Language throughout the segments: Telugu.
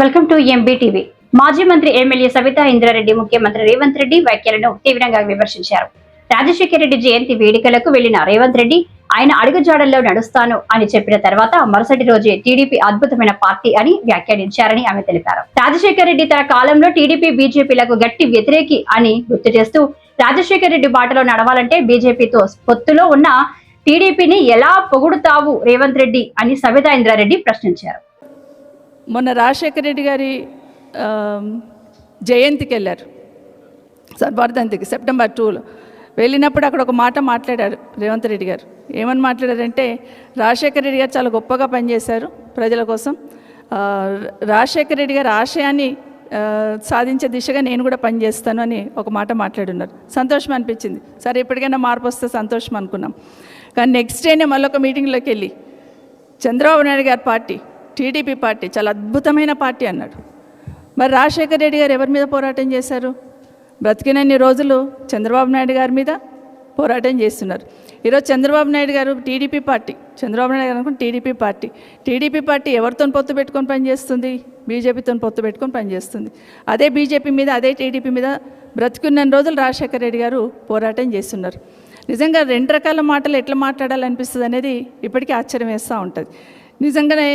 Welcome to MBTV. మాజీ మంత్రి ఎమ్మెల్యే సవితా ఇంద్రారెడ్డి ముఖ్యమంత్రి రేవంత్ రెడ్డి వ్యాఖ్యలను తీవ్రంగా విమర్శించారు. రాజశేఖర రెడ్డి జయంతి వేడుకలకు వెళ్ళిన రేవంత్ రెడ్డి ఆయన అడుగుజాడల్లో నడుస్తాను అని చెప్పిన తర్వాత మరుసటి రోజే టీడీపీ అద్భుతమైన పార్టీ అని వ్యాఖ్యానించారని ఆమె తెలిపారు. రాజశేఖర రెడ్డి తన కాలంలో టీడీపీ బీజేపీలకు గట్టి వ్యతిరేకి అని గుర్తు చేస్తూ రాజశేఖర రెడ్డి బాటలో నడవాలంటే బీజేపీతో పొత్తులో ఉన్న టీడీపీని ఎలా పొగుడుతావు రేవంత్ రెడ్డి అని సవితా ఇంద్రారెడ్డి ప్రశ్నించారు. మొన్న రాజశేఖర రెడ్డి గారి జయంతికి వెళ్ళారు సార్ వర్ధంతికి సెప్టెంబర్ టూలో. వెళ్ళినప్పుడు అక్కడ ఒక మాట మాట్లాడారు రేవంత్ రెడ్డి గారు. ఏమని మాట్లాడారంటే రాజశేఖర రెడ్డి గారు చాలా గొప్పగా పనిచేశారు ప్రజల కోసం. రాజశేఖర రెడ్డి గారి ఆశయాన్ని సాధించే దిశగా నేను కూడా పనిచేస్తాను అని ఒక మాట మాట్లాడున్నారు. సంతోషం అనిపించింది. సరే ఎప్పటికైనా మార్పు వస్తే సంతోషం అనుకున్నాం. కానీ నెక్స్ట్ డేనే మళ్ళీ ఒక మీటింగ్లోకి వెళ్ళి చంద్రబాబు నాయుడు గారి పార్టీ టీడీపీ పార్టీ చాలా అద్భుతమైన పార్టీ అన్నాడు. మరి రాజశేఖర రెడ్డి గారు ఎవరి మీద పోరాటం చేశారు? బ్రతికినన్ని రోజులు చంద్రబాబు నాయుడు గారి మీద పోరాటం చేస్తున్నారు. ఈరోజు చంద్రబాబు నాయుడు గారు టీడీపీ పార్టీ చంద్రబాబు నాయుడు గారు అనుకుని టీడీపీ పార్టీ. టీడీపీ పార్టీ ఎవరితో పొత్తు పెట్టుకొని పనిచేస్తుంది? బీజేపీతో పొత్తు పెట్టుకొని పనిచేస్తుంది. అదే బీజేపీ మీద అదే టీడీపీ మీద బ్రతికున్న రోజులు రాజశేఖర రెడ్డి గారు పోరాటం చేస్తున్నారు. నిజంగా రెండు రకాల మాటలు ఎట్లా మాట్లాడాలనిపిస్తుంది అనేది ఇప్పటికీ ఆశ్చర్యం వేస్తూ ఉంటుంది. నిజంగానే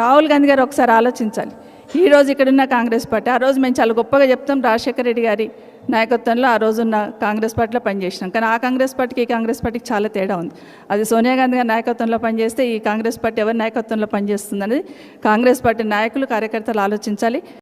రాహుల్ గాంధీ గారు ఒకసారి ఆలోచించాలి. ఈరోజు ఇక్కడున్న కాంగ్రెస్ పార్టీ ఆ రోజు మేము చాలా గొప్పగా చెప్తాం రాజశేఖర రెడ్డి గారి నాయకత్వంలో ఆ రోజున్న కాంగ్రెస్ పార్టీలో పనిచేసినాం. కానీ ఆ కాంగ్రెస్ పార్టీకి ఈ కాంగ్రెస్ పార్టీకి చాలా తేడా ఉంది. అది సోనియా గాంధీ గారి నాయకత్వంలో పనిచేస్తే ఈ కాంగ్రెస్ పార్టీ ఎవరి నాయకత్వంలో పనిచేస్తుంది అనేది కాంగ్రెస్ పార్టీ నాయకులు కార్యకర్తలు ఆలోచించాలి.